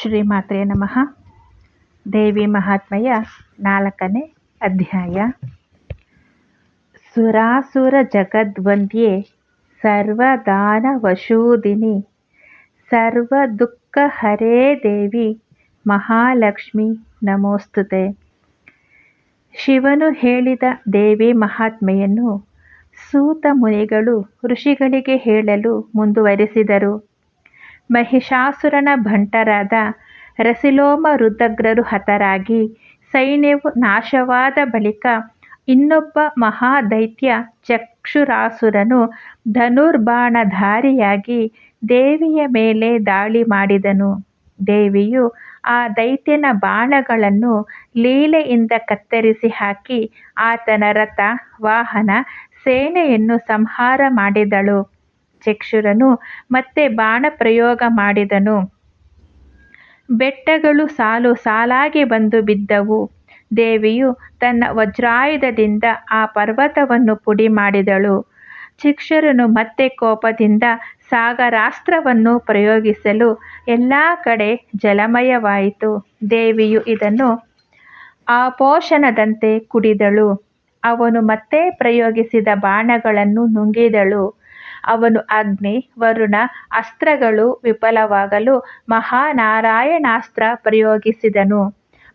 ಶ್ರೀಮಾತ್ರೆ ನಮಃ. ದೇವಿ ಮಹಾತ್ಮೆಯ ನಾಲ್ಕನೇ ಅಧ್ಯಾಯ. ಸುರಾಸುರ ಜಗದ್ವಂದ್ಯೆ ದುಃಖ ಸರ್ವದುಃಖಹರೇ ದೇವಿ ಮಹಾಲಕ್ಷ್ಮಿ ನಮೋಸ್ತುತೆ. ಶಿವನು ಹೇಳಿದ ದೇವಿ ಮಹಾತ್ಮೆಯನ್ನು ಸೂತ ಮುನಿಗಳು ಋಷಿಗಳಿಗೆ ಹೇಳಲು ಮುಂದುವರೆಸಿದರು. ಮಹಿಷಾಸುರನ ಭಂಟರಾದ ರಸಿಲೋಮ ರುದ್ರಗ್ರರು ಹತರಾಗಿ ಸೈನ್ಯವು ನಾಶವಾದ ಬಳಿಕ ಇನ್ನೊಬ್ಬ ಮಹಾದೈತ್ಯ ಚಕ್ಷುರಾಸುರನು ಧನುರ್ಬಾಣಧಾರಿಯಾಗಿ ದೇವಿಯ ಮೇಲೆ ದಾಳಿ ಮಾಡಿದನು. ದೇವಿಯು ಆ ದೈತ್ಯನ ಬಾಣಗಳನ್ನು ಲೀಲೆಯಿಂದ ಕತ್ತರಿಸಿ ಹಾಕಿ ಆತನ ರಥ, ವಾಹನ, ಸೇನೆಯನ್ನು ಸಂಹಾರ ಮಾಡಿದಳು. ಚಕ್ಷುರನು ಮತ್ತೆ ಬಾಣ ಪ್ರಯೋಗ ಮಾಡಿದನು. ಬೆಟ್ಟಗಳು ಸಾಲು ಸಾಲಾಗಿ ಬಂದು ಬಿದ್ದವು. ದೇವಿಯು ತನ್ನ ವಜ್ರಾಯುಧದಿಂದ ಆ ಪರ್ವತವನ್ನು ಪುಡಿ ಮಾಡಿದಳು. ಶಿಕ್ಷರನು ಮತ್ತೆ ಕೋಪದಿಂದ ಸಾಗರಾಸ್ತ್ರವನ್ನು ಪ್ರಯೋಗಿಸಲು ಎಲ್ಲ ಕಡೆ ಜಲಮಯವಾಯಿತು. ದೇವಿಯು ಇದನ್ನು ಆಪೋಷಣದಂತೆ ಕುಡಿದಳು. ಅವನು ಮತ್ತೆ ಪ್ರಯೋಗಿಸಿದ ಬಾಣಗಳನ್ನು ನುಂಗಿದಳು. ಅವನು ಅಗ್ನಿ, ವರುಣ, ಅಸ್ತ್ರಗಳು ವಿಫಲವಾಗಲು ಮಹಾನಾರಾಯಣಾಸ್ತ್ರ ಪ್ರಯೋಗಿಸಿದನು.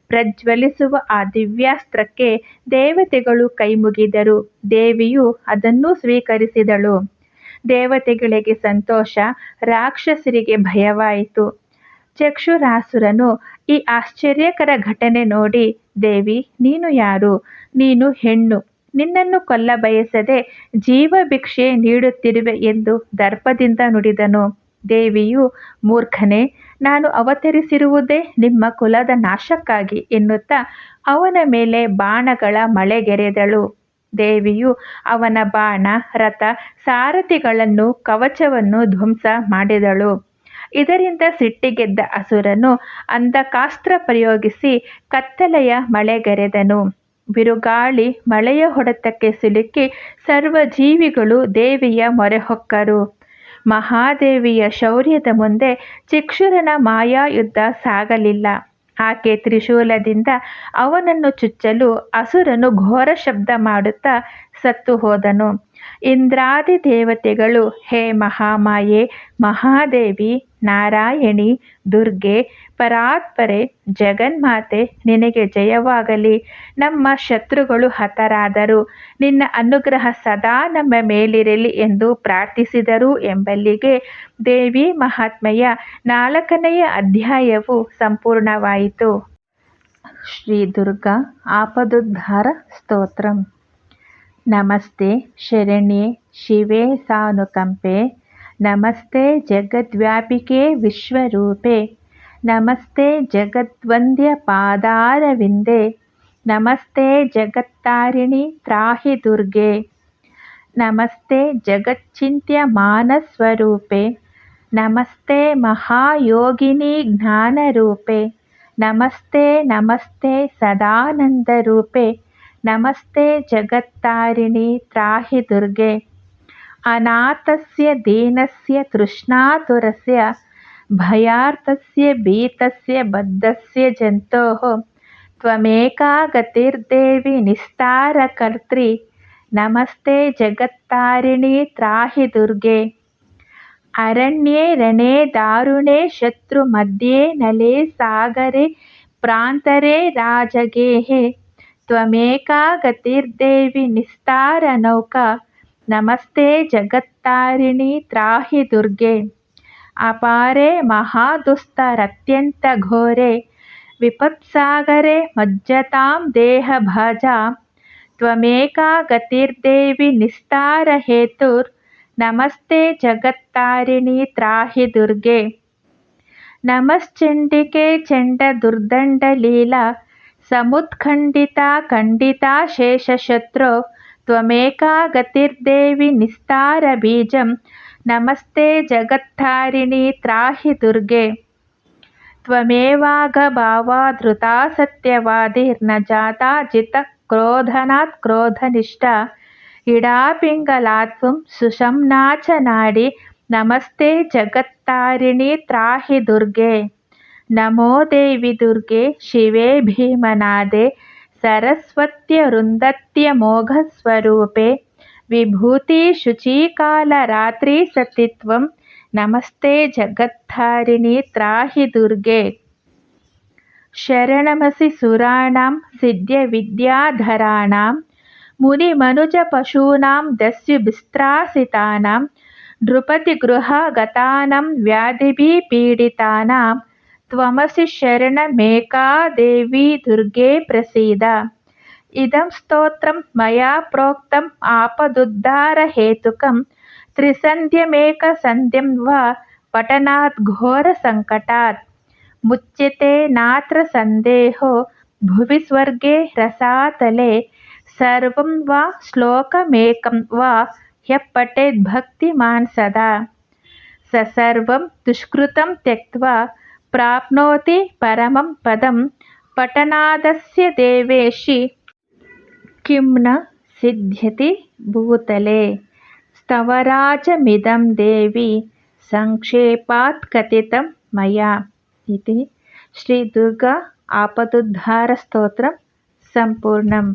ಪ್ರಜ್ವಲಿಸುವ ಆ ದಿವ್ಯಾಸ್ತ್ರಕ್ಕೆ ದೇವತೆಗಳು ಕೈಮುಗಿದರು. ದೇವಿಯು ಅದನ್ನು ಸ್ವೀಕರಿಸಿದಳು. ದೇವತೆಗಳಿಗೆ ಸಂತೋಷ, ರಾಕ್ಷಸರಿಗೆ ಭಯವಾಯಿತು. ಚಕ್ಷುರಾಸುರನು ಈ ಆಶ್ಚರ್ಯಕರ ಘಟನೆ ನೋಡಿ, ದೇವಿ, ನೀನು ಯಾರು? ನೀನು ಹೆಣ್ಣು. ನಿನ್ನನ್ನು ಕೊಲ್ಲ ಬಯಸದೆ ಜೀವ ಭಿಕ್ಷೆ ನೀಡುತ್ತಿರುವೆ ಎಂದು ದರ್ಪದಿಂದ ನುಡಿದನು. ದೇವಿಯು, ಮೂರ್ಖನೇ, ನಾನು ಅವತರಿಸಿರುವುದೇ ನಿಮ್ಮ ಕುಲದ ನಾಶಕ್ಕಾಗಿ ಎನ್ನುತ್ತಾ ಅವನ ಮೇಲೆ ಬಾಣಗಳ ಮಳೆಗೆರೆದಳು. ದೇವಿಯು ಅವನ ಬಾಣ, ರಥ, ಸಾರಥಿಗಳನ್ನು, ಕವಚವನ್ನು ಧ್ವಂಸ ಮಾಡಿದಳು. ಇದರಿಂದ ಸಿಟ್ಟಿಗೆದ್ದ ಅಸುರನು ಅಂಧಕಾಸ್ತ್ರ ಪ್ರಯೋಗಿಸಿ ಕತ್ತಲೆಯ ಮಳೆಗೆರೆದನು. ಬಿರುಗಾಳಿ ಮಳೆಯ ಹೊಡೆತಕ್ಕೆ ಸಿಲುಕಿ ಸರ್ವ ಜೀವಿಗಳು ದೇವಿಯ ಮೊರೆಹೊಕ್ಕರು. ಮಹಾದೇವಿಯ ಶೌರ್ಯದ ಮುಂದೆ ಚಿಕ್ಷುರನ ಮಾಯಾಯುದ್ಧ ಸಾಗಲಿಲ್ಲ. ಆಕೆ ತ್ರಿಶೂಲದಿಂದ ಅವನನ್ನು ಚುಚ್ಚಲು ಅಸುರನು ಘೋರ ಶಬ್ದ ಮಾಡುತ್ತಾ ಸತ್ತು ಹೋದನು. ಇಂದ್ರಾದಿ ದೇವತೆಗಳು, ಹೇ ಮಹಾಮಾಯೆ, ಮಹಾದೇವಿ, ನಾರಾಯಣಿ, ದುರ್ಗೆ ಪರಾತ್ಪರೆ ಜಗನ್ಮಾತೆ ನಿನಗೆ ಜಯವಾಗಲಿ. ನಮ್ಮ ಶತ್ರುಗಳು ಹತರಾದರು. ನಿನ್ನ ಅನುಗ್ರಹ ಸದಾ ನಮ್ಮ ಮೇಲಿರಲಿ ಎಂದು ಪ್ರಾರ್ಥಿಸಿದರು ಎಂಬಲ್ಲಿಗೆ ದೇವಿ ಮಹಾತ್ಮೆಯ ನಾಲ್ಕನೆಯ ಅಧ್ಯಾಯವು ಸಂಪೂರ್ಣವಾಯಿತು. ಶ್ರೀ ದುರ್ಗಾ ಆಪದುದ್ಧಾರ ಸ್ತೋತ್ರಂ. ನಮಸ್ತೆ ಶರಣ್ಯೆ ಶಿವೆ ಸಾನುಕಂಪೆ. ನಮಸ್ತೆ ಜಗದ್ವ್ಯಾಪಿಕೆ ವಿಶ್ವರೂಪೆ. నమస్తే జగద్వంద్య పాదారవిందే. నమస్తే జగత్తారిణి త్రాహి దుర్గే. నమస్తే జగచ్చింత్య మానస్వరూపే. నమస్తే మహాయోగిని జ్ఞానరూపే. నమస్తే నమస్తే సదానందరూపే. నమస్తే జగత్తారిణి త్రాహి దుర్గే. అనాథస్య దీనస్య తృష్ణాతురస్య भयार्थस्य, भीतस्य, बद्धस्य जन्तोः त्वमेका गतिर्देवि निस्तारकर्त्रि। नमस्ते जगत्तारिणि त्राहि दुर्गे। अरण्ये, रणे, दारुणे, शत्रुमध्ये, नले, सागरे, प्रान्तरे, राजगेः त्वमेका गतिर्देवि निस्तारनौका। नमस्ते जगत्तारिणि त्राहि दुर्गे। ಅಪಾರೆ ಮಹಾದುಸ್ತರತ್ಯಂತ ಘೋರೆ ವಿಪತ್ಸಾಗರೆ ಮಜ್ಜತಾಂ ದೇಹಭಾಜಾ ತ್ವಮೇಕಾ ಗತಿರ್ದೇವಿ ನಿಸ್ತಾರ ಹೇತುರ್ ನಮಸ್ತೆ ಜಗತ್ತಾರಿಣಿ ತ್ರಾಹಿ ದುರ್ಗೆ ನಮಶ್ಚಂಡಿಕೆ ಚಂಡ ದುರ್ದಂಡ ಲೀಲಾ ಸಮುತ್ಖಂಡಿತಾ ಖಂಡಿತಾ नमस्ते जगत्तारिणि त्राहि दुर्गे। त्वमेवागभावाधृता सत्यवादिर्न जाता जितक्रोधनात् क्रोधनिष्ठ। इडापिङ्गलात् त्वं सुषम्ना च नाडि। नमस्ते जगत्तारिणी त्राहि दुर्गे। नमो देवि दुर्गे, शिवे भीमनादे। सरस्वत्यरुन्दत्यमोघस्वरूपे सरस्वत्यरुन्धत्यमोघस्वरूपे विभूतिशुचिकालरात्रिसतित्वं नमस्ते जगद्धारिणि त्राहि दुर्गे। शरणमसि सुराणां, सिद्ध्यविद्याधराणां, मुनिमनुजपशूनां, दस्युभिस्त्रासितानां नृपतिगृहगतानां व्याधिभिः पीडितानां त्वमसि शरणमेका देवी दुर्गे प्रसीद। इदं स्तोत्रं मया प्रोक्तम् आपदुद्धारहेतुकं त्रिसन्ध्यमेकसन्ध्यं वा पठनात् घोरसङ्कटात्। मुच्यते नात्र सन्देहो भुवि स्वर्गे रसातले सर्वं वा श्लोकमेकं वा ह्यः सदा। स सर्वं दुष्कृतं त्यक्त्वा प्राप्नोति परमं पदं पठनादस्य देवेशि किं न सिद्ध्यति भूतले स्तवराजमिदं देवी सङ्क्षेपात् कथितं मया इति श्रीदुर्गा आपदुद्धारस्तोत्रं सम्पूर्णम्